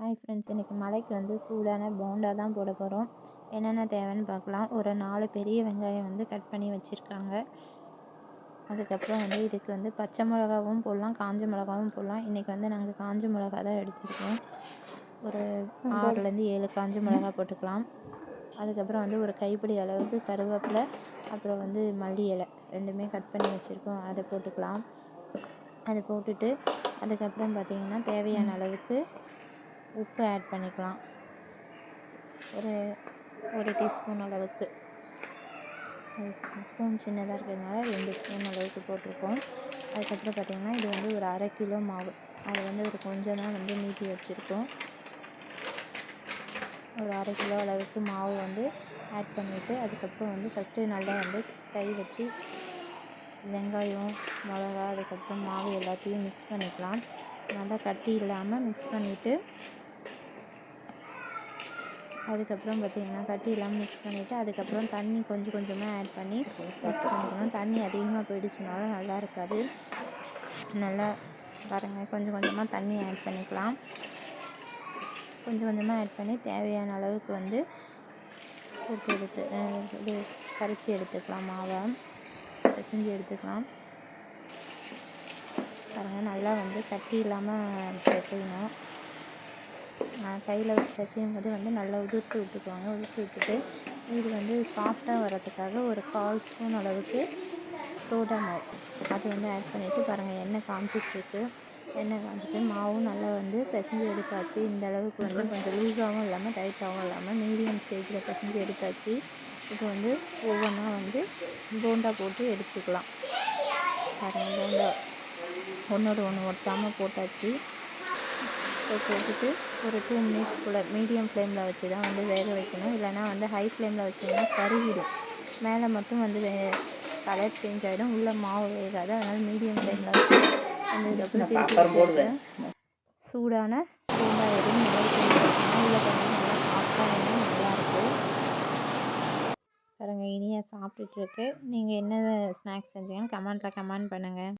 Hi friends இன்றைக்கி மலைக்கு வந்து சூடான போண்டா தான் போட போகிறோம் என்னென்ன தேவைன்னு பார்க்கலாம். ஒரு நாலு பெரிய வெங்காயம் வந்து கட் பண்ணி வச்சுருக்காங்க. அதுக்கப்புறம் வந்து இதுக்கு வந்து பச்சை மிளகாவும் போடலாம் காஞ்ச மிளகாவும் போடலாம். இன்றைக்கி வந்து நாங்கள் காஞ்ச மிளகா தான் எடுத்துருக்கோம். ஒரு ஆறுலேருந்து ஏழு காஞ்ச மிளகா போட்டுக்கலாம். அதுக்கப்புறம் வந்து ஒரு கைப்பிடி அளவுக்கு கருவேப்பிலை அப்புறம் வந்து மல்லி இலை ரெண்டுமே கட் பண்ணி வச்சுருக்கோம். அதை போட்டுக்கலாம். அதை போட்டுட்டு அதுக்கப்புறம் பார்த்திங்கன்னா தேவையான அளவுக்கு உப்பு ஆட் பண்ணிக்கலாம். ஒரு ஒரு டீஸ்பூன் அளவுக்கு. ஸ்பூன் சின்னதாக இருக்கிறதுனால ரெண்டு ஸ்பூன் அளவுக்கு போட்டிருக்கோம். அதுக்கப்புறம் பார்த்திங்கன்னா இது வந்து ஒரு அரை கிலோ மாவு. அது வந்து ஒரு கொஞ்சம் தான் வந்து நீட்டி வச்சுருக்கோம். ஒரு அரை கிலோ அளவுக்கு மாவு வந்து ஆட் பண்ணிவிட்டு அதுக்கப்புறம் வந்து ஃபஸ்ட்டு நல்லா வந்து கை வச்சு வெங்காயம் மிளகா அதுக்கப்புறம் மாவு எல்லாத்தையும் மிக்ஸ் பண்ணிக்கலாம். நல்லா கட்டி இல்லாமல் மிக்ஸ் பண்ணிவிட்டு அதுக்கப்புறம் பார்த்திங்கன்னா கட்டி இல்லாமல் மிக்ஸ் பண்ணிவிட்டு அதுக்கப்புறம் தண்ணி கொஞ்சம் கொஞ்சமாக ஆட் பண்ணி மிக்ஸ் பண்ணிக்கணும். தண்ணி அதிகமாக போயிடுச்சுனாலும் நல்லா இருக்காது. நல்லா பாருங்கள் கொஞ்சம் கொஞ்சமாக தண்ணி ஆட் பண்ணிக்கலாம். கொஞ்சம் கொஞ்சமாக ஆட் பண்ணி தேவையான அளவுக்கு வந்து உப்பு எடுத்து இது கரைச்சி எடுத்துக்கலாம் மாவை பிசைஞ்சு எடுத்துக்கலாம். பாருங்கள் நல்லா வந்து கட்டி இல்லாமல் பிசையணும். கையில் பிசையும் போது வந்து நல்லா உதிர்த்து விட்டுக்குவாங்க. உதிர்த்து விட்டுட்டு இது வந்து சாஃப்டாக வர்றதுக்காக ஒரு கால் ஸ்பூன் அளவுக்கு சோடா மாவு. அது வந்து ஆட் பண்ணிவிட்டு பாருங்கள் எண்ணெய் காமிச்சிட்ருக்கு எண்ணெய் காமிச்சிட்டு மாவும் நல்லா வந்து பிசைஞ்சு எடுத்தாச்சு. இந்த அளவுக்கு வந்து கொஞ்சம் லூஸாகவும் இல்லாமல் டைட்டாகவும் இல்லாமல் மீடியம் ஸ்டேஜில் பிசைஞ்சு எடுத்தாச்சு. இப்போ வந்து ஒவ்வொன்றா வந்து போண்டா போட்டு எடுத்துக்கலாம். பாருங்கள் போண்டா ஒன்றோட ஒன்று ஒட்டாமல் போட்டாச்சு. இப்போ போட்டுட்டு ஒரு டூ மினிட்ஸ் போல் மீடியம் ஃப்ளேமில் வச்சு தான் வந்து வேக வைக்கணும். இல்லைனா வந்து ஹை ஃப்ளேமில் வச்சிங்கன்னா கருகிடும். மேலே மட்டும் வந்து வே கலர் சேஞ்ச் ஆகிடும் உள்ளே மாவு வேகாது. அதனால் மீடியம் ஃப்ளேமில் வச்சு அந்த இதுக்கப்புறம் சூடான வெங்காயம் நல்லா உள்ள கொஞ்சம் நல்லா சாஃப்டாக வேணும் நல்லாயிருக்கும் பாருங்கள் இனியாக சாப்பிட்டுட்ருக்கு நீங்கள் என்ன ஸ்நாக்ஸ் செஞ்சீங்கன்னு கமெண்ட்டில் கமெண்ட் பண்ணுங்கள்